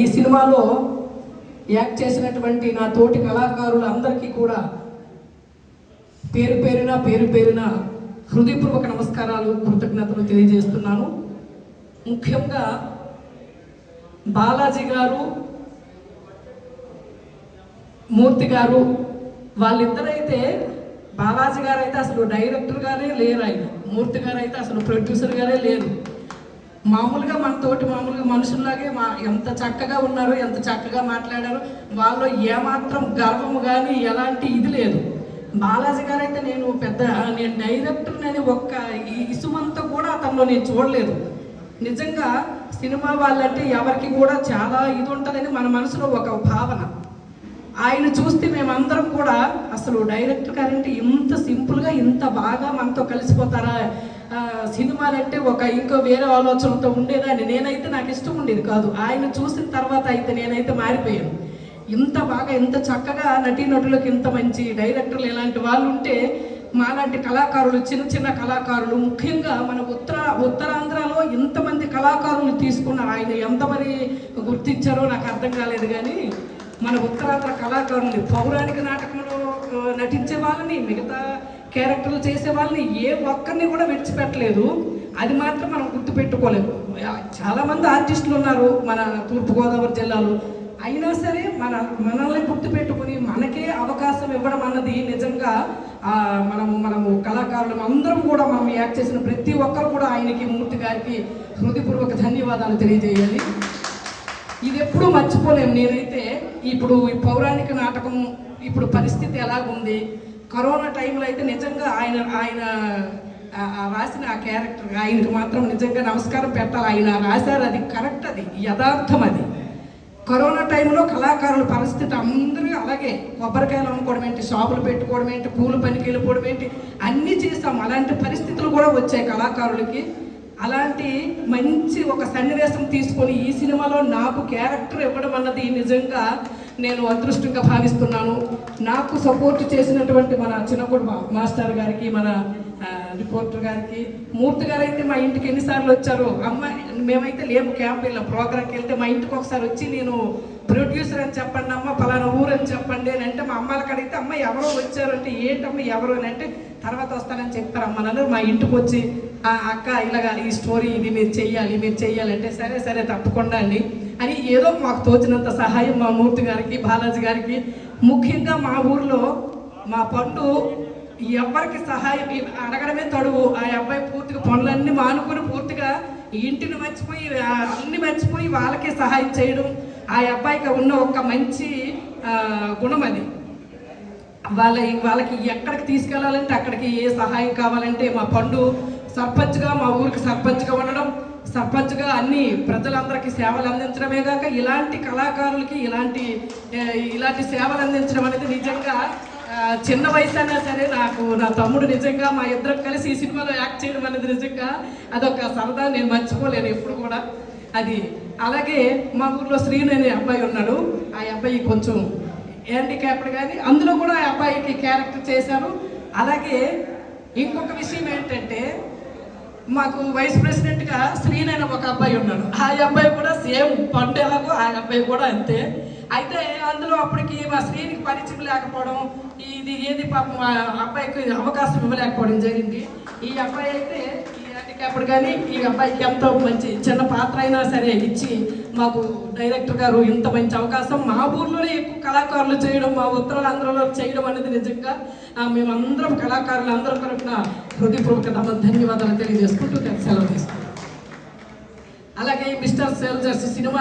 ఈ సినిమాలో యాక్ట్ చేసినటువంటి నా తోటి కళాకారులు అందరికీ కూడా పేరు పేరున పేరు పేరున హృదయపూర్వక నమస్కారాలు కృతజ్ఞతలు తెలియజేస్తున్నాను. ముఖ్యంగా బాలాజీ గారు మూర్తి గారు వాళ్ళిద్దరైతే బాలాజీ గారు అయితే అసలు డైరెక్టర్ గారే లేరు ఆయన. మూర్తి గారు అయితే అసలు ప్రొడ్యూసర్ గారే లేరు. మామూలుగా మన తోటి మామూలుగా మనుషుల్లాగే మా ఎంత చక్కగా ఉన్నారు ఎంత చక్కగా మాట్లాడారు వాళ్ళు ఏమాత్రం గర్వము కానీ ఎలాంటి ఇది లేదు. బాలాజీ గారు అయితే నేను పెద్ద నేను డైరెక్టర్ని ఒక్క ఇసుమంతా కూడా అతనిలో నేను చూడలేదు. నిజంగా సినిమా వాళ్ళంటే ఎవరికి కూడా చాలా ఇది ఉంటుందని మన మనసులో ఒక భావన. ఆయన చూస్తే మేమందరం కూడా అసలు డైరెక్టర్ గారంటే ఇంత సింపుల్గా ఇంత బాగా మనతో కలిసిపోతారా సినిమాలంటే ఒక ఇంకో వేరే ఆలోచనతో ఉండేదాన్ని. నేనైతే నాకు ఇష్టం ఉండేది కాదు. ఆయన చూసిన తర్వాత అయితే నేనైతే మారిపోయాను. ఇంత బాగా ఇంత చక్కగా నటీనటులకు ఇంత మంచి డైరెక్టర్లు ఇలాంటి వాళ్ళు ఉంటే మాలాంటి కళాకారులు చిన్న చిన్న కళాకారులు ముఖ్యంగా మన ఉత్తర ఉత్తరాంధ్రలో ఇంతమంది కళాకారులు తీసుకున్నారు ఆయన ఎంతమంది గుర్తించారో నాకు అర్థం కాలేదు కానీ మన ఉత్తరాంధ్ర కళాకారుల్ని పౌరాణిక నాటకంలో నటించే వాళ్ళని మిగతా క్యారెక్టర్లు చేసే వాళ్ళని ఏ ఒక్కరిని కూడా విడిచిపెట్టలేదు. అది మాత్రం మనం గుర్తుపెట్టుకోలేము చాలా మంది ఆర్టిస్టులు ఉన్నారు మన తూర్పుగోదావరి జిల్లాలో. అయినా సరే మన మనల్ని గుర్తుపెట్టుకుని మనకే అవకాశం ఇవ్వడం అన్నది నిజంగా మనము మనము కళాకారులు అందరం కూడా మనం యాక్ట్ చేసిన ప్రతి ఒక్కరు కూడా ఆయనకి మూర్తి గారికి హృదయపూర్వక ధన్యవాదాలు తెలియజేయాలి. ఇది ఎప్పుడూ మర్చిపోలేము నేనైతే. ఇప్పుడు ఈ పౌరాణిక నాటకం ఇప్పుడు పరిస్థితి ఎలాగుంది? కరోనా టైంలో అయితే నిజంగా ఆయన ఆయన రాసిన ఆ క్యారెక్టర్ ఆయనకు మాత్రం నిజంగా నమస్కారం పెట్టాలి. ఆయన రాశారు అది కరెక్ట్ అది యథార్థం అది. కరోనా టైంలో కళాకారుల పరిస్థితి అందరూ అలాగే కొబ్బరికాయలు అమ్ముకోవడం ఏంటి షాపులు పెట్టుకోవడం ఏంటి పూలు పనికి వెళ్ళిపోవడం ఏంటి అన్నీ చేస్తాం అలాంటి పరిస్థితులు కూడా వచ్చాయి కళాకారులకి. అలాంటి మంచి ఒక సన్నివేశం తీసుకొని ఈ సినిమాలో నాకు క్యారెక్టర్ ఇవ్వడం అన్నది నిజంగా నేను అదృష్టంగా భావిస్తున్నాను. నాకు సపోర్ట్ చేసినటువంటి మన చిన్నప్పుడు మాస్టర్ గారికి మన రిపోర్టర్ గారికి మూర్తి గారు అయితే మా ఇంటికి ఎన్నిసార్లు వచ్చారు అమ్మ మేమైతే లేము క్యాంప్ వెళ్ళాం ప్రోగ్రామ్కి వెళ్తే మా ఇంటికి ఒకసారి వచ్చి నేను ప్రొడ్యూసర్ అని చెప్పండి అమ్మ పలానా ఊరు అని చెప్పండి అని అంటే మా అమ్మాలకి అడిగితే అమ్మ ఎవరో వచ్చారు అంటే ఏంటమ్మ ఎవరు? అని అంటే తర్వాత వస్తానని చెప్తారు అమ్మ నన్ను మా ఇంటికి వచ్చి అక్క ఇలాగా ఈ స్టోరీ ఇది మీరు చెయ్యాలి మీరు చెయ్యాలి అంటే సరే సరే తప్పకుండా అండి. అని ఏదో మాకు తోచినంత సహాయం మా మూర్తి గారికి బాలాజీ గారికి. ముఖ్యంగా మా ఊర్లో మా పండు ఎవరికి సహాయం అడగడమే తడువు. ఆ అబ్బాయి పూర్తిగా పనులన్నీ మానుకుని పూర్తిగా ఇంటిని మర్చిపోయి అన్ని మర్చిపోయి వాళ్ళకే సహాయం చేయడం ఆ అబ్బాయికి ఉన్న ఒక మంచి గుణం అది. వాళ్ళ వాళ్ళకి ఎక్కడికి తీసుకెళ్ళాలంటే అక్కడికి ఏ సహాయం కావాలంటే మా పండు సర్పంచ్గా మా ఊరికి సర్పంచ్గా ఉండడం సర్పంచ్గా అన్ని ప్రజలందరికీ సేవలు అందించడమే కాక ఇలాంటి కళాకారులకి ఇలాంటి ఇలాంటి సేవలు అందించడం అనేది నిజంగా చిన్న వయసు అయినా సరే నాకు నా తమ్ముడు నిజంగా మా ఇద్దరం కలిసి ఈ సినిమాలో యాక్ట్ చేయడం అనేది నిజంగా అదొక సరదా నేను మర్చిపోలేను ఎప్పుడు కూడా. అది అలాగే మా ఊర్లో శ్రీను అనే అబ్బాయి ఉన్నాడు. ఆ అబ్బాయి కొంచెం హ్యాండిక్యాప్డ్ కానీ అందులో కూడా ఆ అబ్బాయికి క్యారెక్టర్ చేశారు. అలాగే ఇంకొక విషయం ఏంటంటే మాకు వైస్ ప్రెసిడెంట్గా శ్రీన్ అనే ఒక అబ్బాయి ఉన్నాడు. ఆ అబ్బాయి కూడా సేమ్ పండు ఎలాగో ఆ అబ్బాయి కూడా అంతే. అయితే అందులో అప్పటికి మా శ్రీనికి పరిచయం లేకపోవడం ఇది ఏది పాపం ఆ అబ్బాయికి అవకాశం ఇవ్వలేకపోవడం జరిగింది. ఈ అబ్బాయి అయితే అప్పుడు కానీ ఈ అబ్బాయికి ఎంతో మంచి చిన్న పాత్ర అయినా సరే ఇచ్చి మాకు డైరెక్టర్ గారు ఇంత మంచి అవకాశం. మా ఊర్లోనే ఎక్కువ కళాకారులు చేయడం మా ఉత్తరాంధ్రలో చేయడం అనేది నిజంగా మేమందరం కళాకారులు అందరం తరఫున హృదయపూర్వక ధన్యవాదాలు తెలియజేసుకుంటూ సెలవు తీసుకుంటాం అలాగే మిస్టర్ సెల్జర్స్ సినిమా